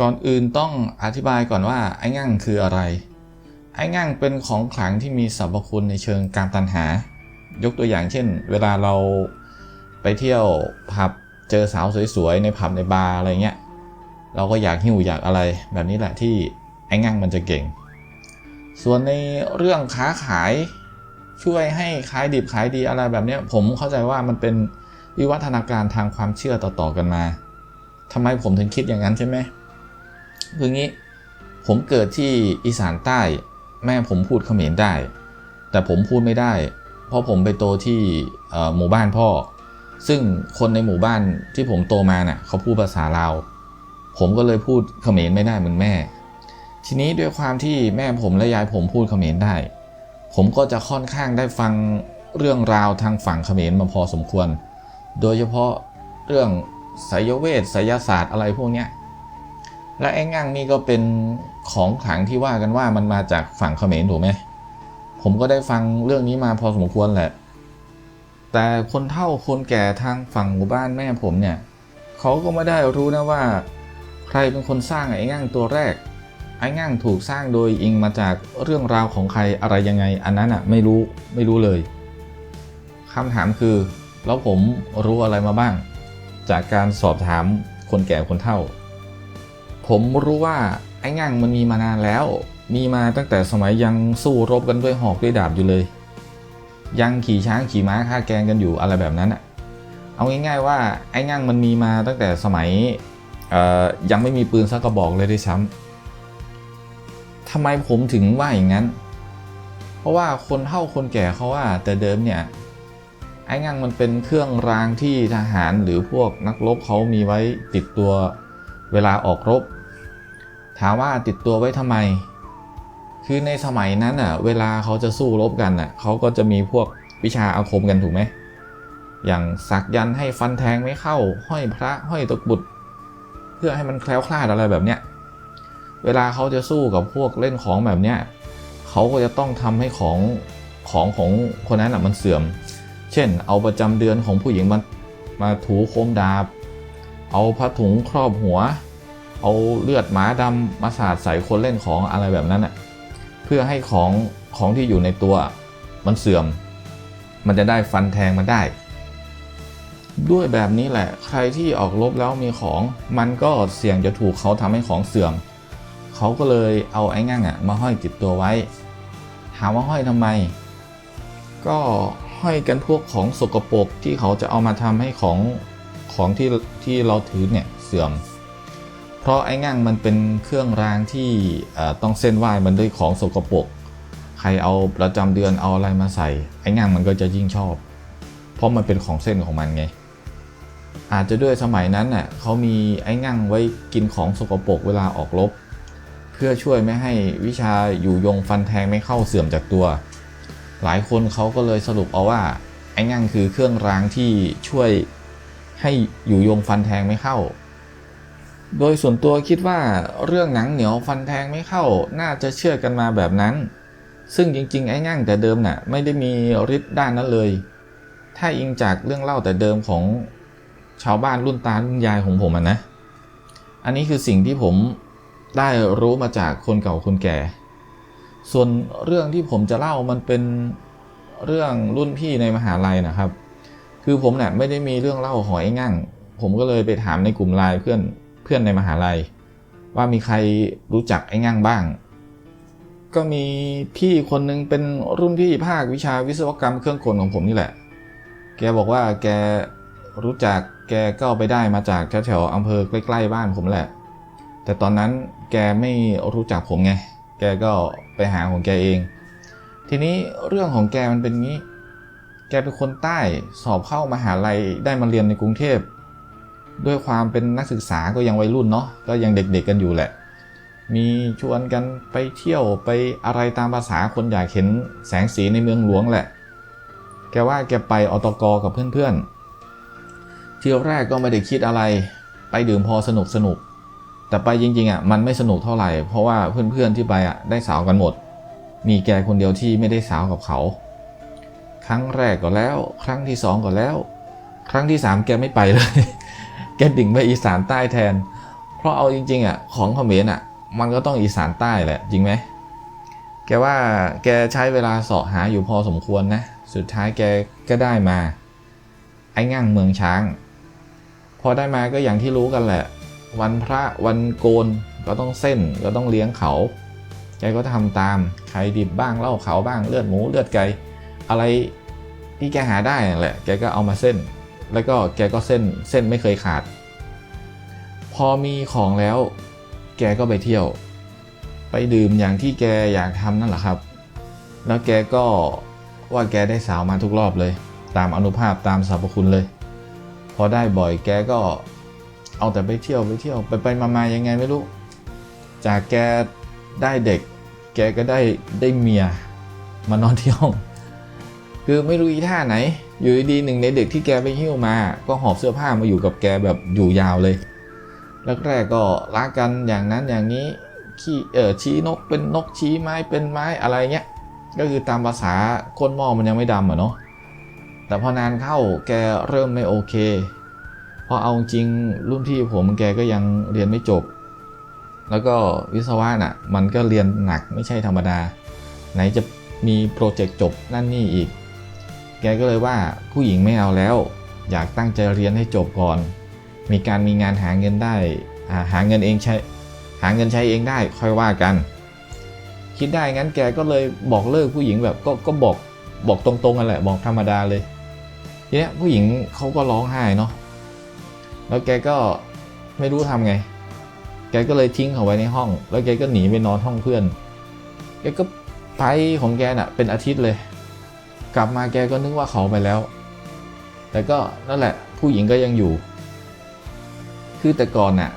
ก่อนอื่นต้องอธิบายก่อนว่าไอ้งั่งคืออะไร ไอ้งั่งเป็นของขลังที่มีสรรพคุณในเชิงการตันหา ยกตัวอย่างเช่น เวลาเราไปเที่ยวผับเจอสาวสวยๆ ในผับในบาร์อะไรเงี้ย เราก็อยากหิวอยากอะไรแบบนี้แหละที่ไอ้งั่งมันจะเก่ง ส่วนในเรื่องค้าขายช่วยให้ขายดิบขายดีอะไรแบบนี้ผมเข้าใจว่ามันเป็นวิวัฒนาการทางความเชื่อต่อๆกันมาทำไมผมถึงคิดอย่างนั้นใช่ไหม คืองี้ ผมเกิดที่อีสานใต้ แม่ผมพูดเขมรได้ แต่ผมพูดไม่ได้ เพราะผมไปโตที่หมู่บ้านพ่อ ซึ่งคนในหมู่บ้านที่ผมโตมาเน่ะเขาพูดภาษาลาว ผมก็เลยพูดเขมรไม่ได้เหมือนแม่ ทีนี้ด้วยความที่แม่ผมและยายผมพูดเขมรได้ ผมก็จะค่อนข้างได้ฟังเรื่องราวทางฝั่งเขมรมาพอสมควร โดยเฉพาะเรื่องไสยเวทไสยศาสตร์อะไรพวกเนี้ย และไอ้งั่งนี่ก็เป็นของขลังที่ว่ากันว่ามันมาจากฝั่งเขมรถูกไหมผมก็ได้ฟังเรื่องนี้มาพอสมควรแหละ แต่คนเฒ่าคนแก่ทางฝั่งหมู่บ้านแม่ผมเนี่ยเขาก็ไม่ได้รู้นะว่า ใครเป็นคนสร้างไอ้งั่งตัวแรก ไอ้งั่งถูกสร้างโดยอิงมาจากเรื่องราวของใครอะไรยังไง อันนั้นอะไม่รู้ไม่รู้เลยคำถามคือ แล้วผมรู้อะไรมาบ้าง จากการสอบถามคนแก่คนเฒ่า ผมรู้ว่าไอ้งั่งมันมีมานานแล้ว มีมาตั้งแต่สมัยยังสู้รบกันด้วยหอกด้วยดาบอยู่เลย ยังขี่ช้างขี่ม้าฆ่าแกงกันอยู่อะไรแบบนั้นอะเอาง่ายๆว่าไอ้งั่งมันมีมาตั้งแต่สมัยยังไม่มีปืนสักกระบอกเลยด้วยซ้ำทำไมผมถึงว่าอย่างนั้น เพราะว่าคนเฒ่าคนแก่เขาว่าแต่เดิมเนี่ยไอ้งั่งมันเป็นเครื่องรางที่ทหารหรือพวกนักรบเขามีไว้ติดตัวเวลาออกรบ ถามว่าติดตัวไว้ทำไม คือในสมัยนั้นอะ เวลาเขาจะสู้รบกันอะเขาก็จะมีพวกวิชาอาคมกันถูกไหม อย่างสักยันให้ฟันแทงไม่เข้า ห้อยพระห้อยตะกรุดเพื่อให้มันแคล้วคลาดอะไรแบบเนี้ย เวลาเขาจะสู้กับพวกเล่นของแบบเนี้ยเขาก็จะต้องทำให้ของของของคนนั้นอะมันเสื่อม เช่น เอาประจำเดือนของผู้หญิงมามาถูโคมดาบ เอาผ้าถุงครอบหัว เอาเลือดหมาดำมาสาดใส่คนเล่นของอะไรแบบนั้นอะเพื่อให้ของของที่อยู่ในตัวมันเสื่อม มันจะได้ฟันแทงมันได้ ด้วยแบบนี้แหละ ใครที่ออกรบแล้วมีของ มันก็เสี่ยงจะถูกเขาทำให้ของเสื่อม เขาก็เลยเอาไอ้งั่งอะมาห้อยติดตัวไว้ ถามว่าห้อยทำไม ก็ห้อยกันพวกของสกปรกที่เขาจะเอามาทำให้ของของที่ที่เราถือเนี่ยเสื่อม เพราะไอ้งั่งมันเป็นเครื่องรางที่ต้องเส้นไหว้มันด้วยของสกปรกใครเอาประจำเดือนเอาอะไรมาใส่ ไอ้งั่งมันก็จะยิ่งชอบ เพราะมันเป็นของเส้นของมันไง อาจจะด้วยสมัยนั้นน่ะเขามีไอ้งั่งไว้กินของสกปรกเวลาออกรบเพื่อช่วยไม่ให้วิชาอยู่ยงฟันแทงไม่เข้าเสื่อมจากตัว หลายคนเขาก็เลยสรุปเอาว่า ไอ้งั่งคือเครื่องรางที่ช่วยให้อยู่ยงฟันแทงไม่เข้า โดยส่วนตัวคิดว่าเรื่องหนังเหนียวฟันแทงไม่เข้าน่าจะเชื่อกันมาแบบนั้น ซึ่งจริงๆ ไอ้งั่งแต่เดิมน่ะไม่ได้มีฤทธิ์ด้านนั้นเลย ถ้าอิงจากเรื่องเล่าแต่เดิมของชาวบ้านรุ่นตารุ่นยายของผมอะนะ อันนี้คือสิ่งที่ผมได้รู้มาจากคนเก่าคนแก่ ส่วนเรื่องที่ผมจะเล่ามันเป็นเรื่องรุ่นพี่ในมหาลัยนะครับ คือผมเนี่ยไม่ได้มีเรื่องเล่าหอยงั่งผมก็เลยไปถามในกลุ่มไลน์เพื่อน เพื่อนในมหาลัย ว่ามีใครรู้จักไอ้งั่งบ้าง ก็มีพี่คนนึงเป็นรุ่นพี่ภาควิชาวิศวกรรมเครื่องกลของผมนี่แหละ แกบอกว่าแกรู้จักแกก็ไปได้มาจากแถวๆอำเภอใกล้ๆบ้านผมแหละ แต่ตอนนั้นแกไม่รู้จักผมไง แกก็ไปหาของแกเอง ทีนี้เรื่องของแกมันเป็นงี้ แกเป็นคนใต้สอบเข้ามหาลัยได้มาเรียนในกรุงเทพ ด้วยความเป็นนักศึกษาก็ยังวัยรุ่นเนาะก็ยังเด็กๆกันอยู่แหละ มีชวนกันไปเที่ยวไปอะไรตามภาษาคนอยากเห็นแสงสีในเมืองหลวงแหละ แกว่าแกไปอตกกับเพื่อนๆ เที่ยวแรกก็ไม่ได้คิดอะไร ไปดื่มพอสนุกสนุกแต่ไปจริงๆอะมันไม่สนุกเท่าไหร่เพราะว่าเพื่อนๆที่ไปอะได้สาวกันหมด มีแกคนเดียวที่ไม่ได้สาวกับเขา ครั้งแรกก็แล้ว ครั้งที่สองก็แล้ว ครั้งที่สามแกไม่ไปเลย แกดิ่งไปอีสานใต้แทน เพราะเอาจริงๆอะของเขมรอะ มันก็ต้องอีสานใต้แหละจริงไหมแกว่าแกใช้เวลาเสาะหาอยู่พอสมควรนะ สุดท้ายแกก็ได้มา ไอ้ง่างเมืองช้าง พอได้มาก็อย่างที่รู้กันแหละ วันพระวันโกนก็ต้องเส้นก็ต้องเลี้ยงเขา แกก็ทำตามไข่ดิบบ้างเล้าเขาบ้างเลือดหมูเลือดไก่อะไรที่แกหาได้แหละ แกก็เอามาเส้น แล้วก็แกก็เส้นเส้นไม่เคยขาด พอมีของแล้ว แกก็ไปเที่ยว ไปดื่มอย่างที่แกอยากทำนั่นแหละครับ แล้วแกก็ว่าแกได้สาวมาทุกรอบเลย ตามอนุภาพตามสรรพคุณเลย พอได้บ่อยแกก็เอาแต่ไปเที่ยวไปเที่ยวไปไปมามายังไงไม่รู้ จากแกได้เด็ก แกก็ได้ได้เมียมานอนที่ห้อง คือไม่รู้อีท่าไหน อยู่ดีๆหนึ่งในเด็กที่แกไปหิ้วมา ก็หอบเสื้อผ้ามาอยู่กับแกแบบอยู่ยาวเลยแรกๆก็รักกันอย่างนั้นอย่างนี้ขี้เออชี้นกเป็นนกชี้ไม้เป็นไม้อะไรเงี้ยก็คือตามภาษาคนหม้อมันยังไม่ดำอะเนาะแต่พอนานเข้าแกเริ่มไม่โอเคเพราะเอาจริงรุ่นพี่ผมแกก็ยังเรียนไม่จบ แล้วก็วิศวะน่ะมันก็เรียนหนักไม่ใช่ธรรมดา ไหนจะมีโปรเจกต์จบนั่นนี่อีก แกก็เลยว่าผู้หญิงไม่เอาแล้ว อยากตั้งใจเรียนให้จบก่อน มีการมีงานหาเงินได้าหาเงินเองใช้หาเงินใช้เองได้ค่อยว่ากัน คิดได้งั้นแกก็เลยบอกเลิกผู้หญิงแบบก็ก็บอกบอกตรงๆกันแหละบอกธรรมดาเลยทีเนี้ยผู้หญิงเขาก็ร้องไห้เนาะแล้วแกก็ไม่รู้ทำไง แกก็เลยทิ้งเขาไว้ในห้อง แล้วแกก็หนีไปนอนห้องเพื่อน แกก็ไปของแกน่ะ เป็นอาทิตย์เลย กลับมาแกก็นึกว่าเขาไปแล้ว แต่ก็นั่นแหละ ผู้หญิงก็ยังอยู่ คือแต่ก่อนน่ะ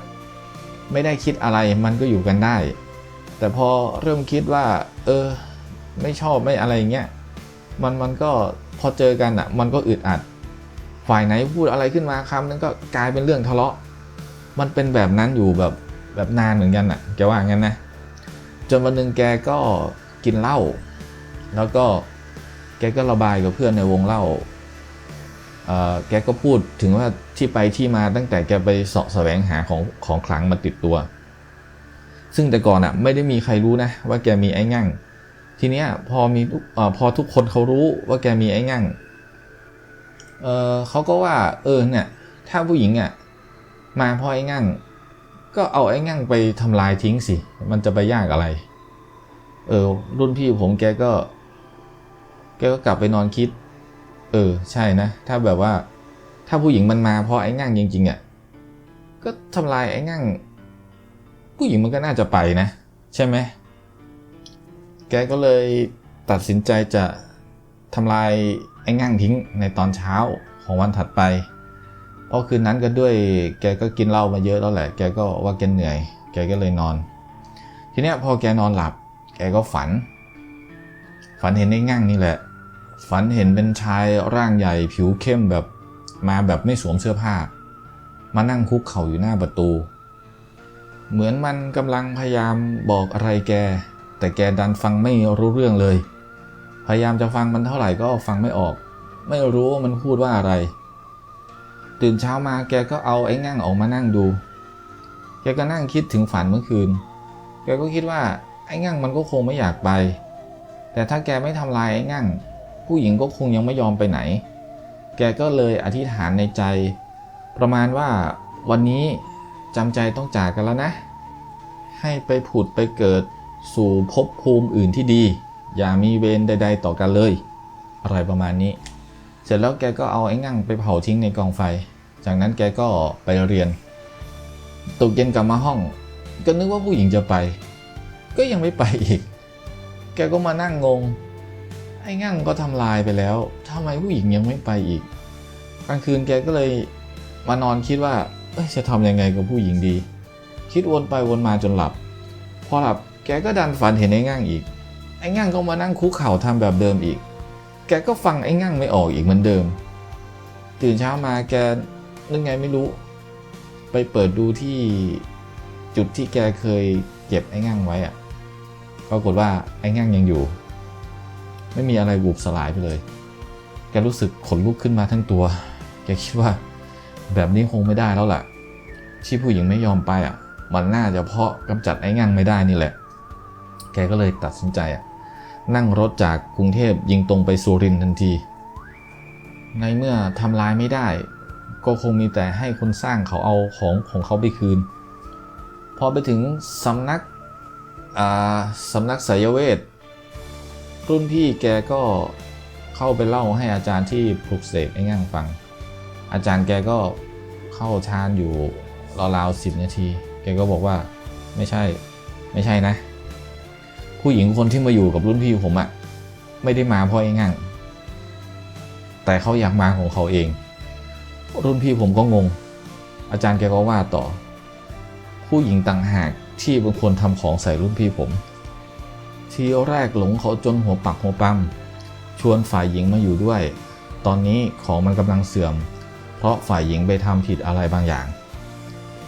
ไม่ได้คิดอะไรมันก็อยู่กันได้ แต่พอเริ่มคิดว่า เออ ไม่ชอบไม่อะไรเงี้ยมันมันก็พอเจอกันอะ มันก็อึดอัด ฝ่ายไหนพูดอะไรขึ้นมาคำนั้นก็กลายเป็นเรื่องทะเลาะ มันเป็นแบบนั้นอยู่แบบแบบนานเหมือนกันอะแกว่างั้นนะจนวันหนึ่งแกก็กินเหล้าแล้วก็ แกก็ระบายกับเพื่อนในวงเล่าแกก็พูดถึงว่าที่ไปที่มาตั้งแต่แกไปเสาะแสวงหาของของขลังมาติดตัว ซึ่งแต่ก่อนอะไม่ได้มีใครรู้นะว่าแกมีไอ้งั่ง ทีเนี้ยพอมีทุกเอ่อพอทุกคนเขารู้ว่าแกมีไอ้งั่งเออเขาก็ว่าเออเนี่ยถ้าผู้หญิงอะมาเพราะไอ้งั่ง ก็เอาไอ้งั่งไปทำลายทิ้งสิ มันจะไปยากอะไร เออรุ่นพี่ผมแกก็ แกก็กลับไปนอนคิด เออ ใช่นะ ถ้าแบบว่า ถ้าผู้หญิงมันมาเพราะไอ้งั่งจริงๆอะ ก็ทำลายไอ้งั่งผู้หญิงมันก็น่าจะไปนะ ใช่ไหม แกก็เลยตัดสินใจจะทำลายไอ้งั่งทิ้งในตอนเช้าของวันถัดไปเพราะคืนนั้นก็ด้วยแกก็กินเหล้ามาเยอะแล้วแหละ แกก็ว่าแกเหนื่อย แกก็เลยนอน ทีเนี้ยพอแกนอนหลับ แกก็ฝัน ฝันเห็นไอ้งั่งนี่แหละ ฝันเห็นเป็นชายร่างใหญ่ผิวเข้มแบบมาแบบไม่สวมเสื้อผ้า มานั่งคุกเข่าอยู่หน้าประตู เหมือนมันกำลังพยายามบอกอะไรแก แต่แกดันฟังไม่รู้เรื่องเลย พยายามจะฟังมันเท่าไหร่ก็ฟังไม่ออก ไม่รู้ว่ามันพูดว่าอะไร ตื่นเช้ามาแกก็เอาไอ้งั่งออกมานั่งดู แกก็นั่งคิดถึงฝันเมื่อคืน แกก็คิดว่าไอ้งั่งมันก็คงไม่อยากไป แต่ถ้าแกไม่ทำลายไอ้งั่ง ผู้หญิงก็คงยังไม่ยอมไปไหน แกก็เลยอธิษฐานในใจ ประมาณว่าวันนี้จำใจต้องจากกันแล้วนะ ให้ไปผุดไปเกิดสู่ภพภูมิอื่นที่ดี อย่ามีเวรใด ๆ ต่อกันเลย อะไรประมาณนี้ เสร็จแล้วแกก็เอาไอ้งั่งไปเผาทิ้งในกองไฟ จากนั้นแกก็ไปเรียนตกเย็นกลับมาห้อง ก็นึกว่าผู้หญิงจะไป ก็ยังไม่ไปอีก แกก็มานั่งงง ไอ้งั่งก็ทำลายไปแล้วทำไมผู้หญิงยังไม่ไปอีก กลางคืนแกก็เลยมานอนคิดว่าเอ้ยจะทำยังไงกับผู้หญิงดี คิดวนไปวนมาจนหลับ พอหลับแกก็ดันฝันเห็นไอ้งั่งอีก ไอ้งั่งก็มานั่งคุกเข่าทำแบบเดิมอีก แกก็ฟังไอ้งั่งไม่ออกอีกเหมือนเดิม ตื่นเช้ามาแกนึกไงไม่รู้ ไปเปิดดูที่จุดที่แกเคยเก็บไอ้งั่งไว้อะปรากฏว่าไอ้งั่งยังอยู่ ไม่มีอะไรบุบสลายไปเลย แกรู้สึกขนลุกขึ้นมาทั้งตัว แกคิดว่า แบบนี้คงไม่ได้แล้วล่ะ ที่ผู้หญิงไม่ยอมไปอะ มันน่าจะเพราะกำจัดไอ้งั่งไม่ได้นี่แหละ แกก็เลยตัดสินใจอะ นั่งรถจากกรุงเทพยิงตรงไปสุรินทร์ทันที ในเมื่อทำลายไม่ได้ ก็คงมีแต่ให้คนสร้างเขาเอาของของเขาไปคืน พอไปถึงสำนักอ่าสำนักไสยเวท รุ่นพี่แกก็เข้าไปเล่าให้อาจารย์ที่ปลุกเสกไอ้งั่งฟัง อาจารย์แกก็เข้าฌานอยู่ราวๆสิบนาที แกก็บอกว่าไม่ใช่ไม่ใช่นะ ผู้หญิงคนที่มาอยู่กับรุ่นพี่ผมอะไม่ได้มาเพราะไอ้งั่งแต่เขาอยากมาของเขาเอง รุ่นพี่ผมก็งง อาจารย์แกก็ว่าต่อ ผู้หญิงต่างหากที่เป็นคนทำของใส่รุ่นพี่ผม ทีแรกหลงเขาจนหัวปักหัวปั๊มชวนฝ่ายหญิงมาอยู่ด้วย ตอนนี้ของมันกำลังเสื่อม เพราะฝ่ายหญิงไปทำผิดอะไรบางอย่าง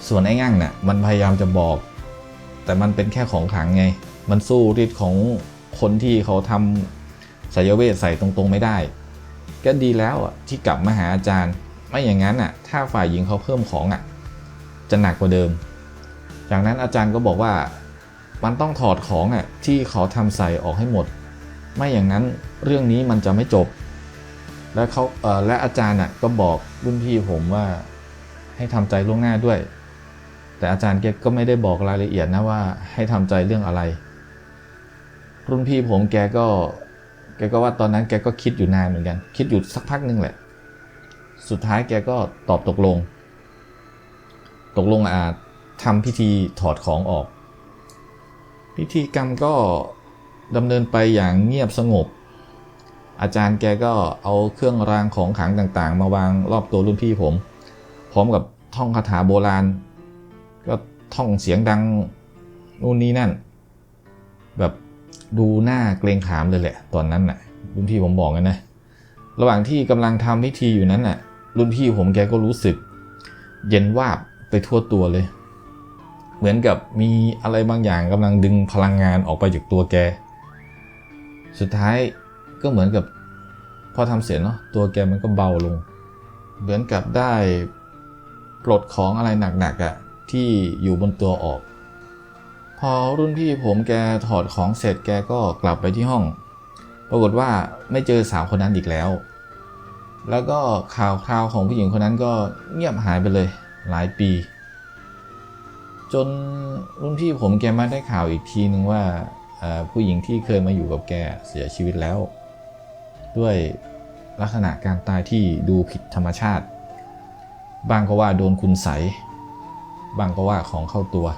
ส่วนไอ้งั่งน่ะมันพยายามจะบอก แต่มันเป็นแค่ของขังไง มันสู้ฤทธิ์ของคนที่เขาทำสายเวทใส่ตรงๆไม่ได้ ก็ดีแล้วอะที่กลับมาหาอาจารย์ ไม่อย่างนั้นอะ ถ้าฝ่ายหญิงเขาเพิ่มของอะ จะหนักกว่าเดิม จากนั้นอาจารย์ก็บอกว่า มันต้องถอดของอะที่เขาทำใส่ออกให้หมด ไม่อย่างนั้นเรื่องนี้มันจะไม่จบ และเขาเออและอาจารย์อะก็บอกรุ่นพี่ผมว่าให้ทำใจล่วงหน้าด้วย แต่อาจารย์แกก็ไม่ได้บอกรายละเอียดนะว่าให้ทำใจเรื่องอะไร รุ่นพี่ผมแกก็แกก็ว่าตอนนั้นแกก็คิดอยู่นานเหมือนกัน คิดอยู่สักพักหนึงแหละ สุดท้ายแกก็ตอบตกลง ตกลงอาจทำพิธีถอดของออก พิธีกรรมก็ดำเนินไปอย่างเงียบสงบ อาจารย์แกก็เอาเครื่องรางของขลังต่างๆ มาวางรอบตัวรุ่นพี่ผม พร้อมกับท่องคาถาโบราณ ก็ท่องเสียงดังนู่นนี่นั่น แบบดูหน้าเกรงขามเลยแหละ ตอนนั้นน่ะ รุ่นพี่ผมบอกกันนะ ระหว่างที่กำลังทำพิธีอยู่นั้นน่ะ รุ่นพี่ผมแกก็รู้สึก เย็นวาบไปทั่วตัวเลย เหมือนกับมีอะไรบางอย่างกำลังดึงพลังงานออกไปจากตัวแก สุดท้ายก็เหมือนกับพอทำเสร็จเนาะตัวแกมันก็เบาลง เหมือนกับได้ปลดของอะไรหนักๆอะ่ะที่อยู่บนตัวออก พอรุ่นพี่ผมแกถอดของเสร็จแกก็กลับไปที่ห้อง ปรากฏว่าไม่เจอสาวคนนั้นอีกแล้ว แล้วก็ข่าวคราวของผู้หญิงคนนั้นก็เงียบหายไปเลยหลายปี จนรุ่นพี่ผมแกมาได้ข่าวอีกทีนึงว่าผู้หญิงที่เคยมาอยู่กับแกเสียชีวิตแล้ว ด้วยลักษณะการตายที่ดูผิดธรรมชาติ บางก็ว่าโดนคุณใสบางก็ว่าของเข้าตัว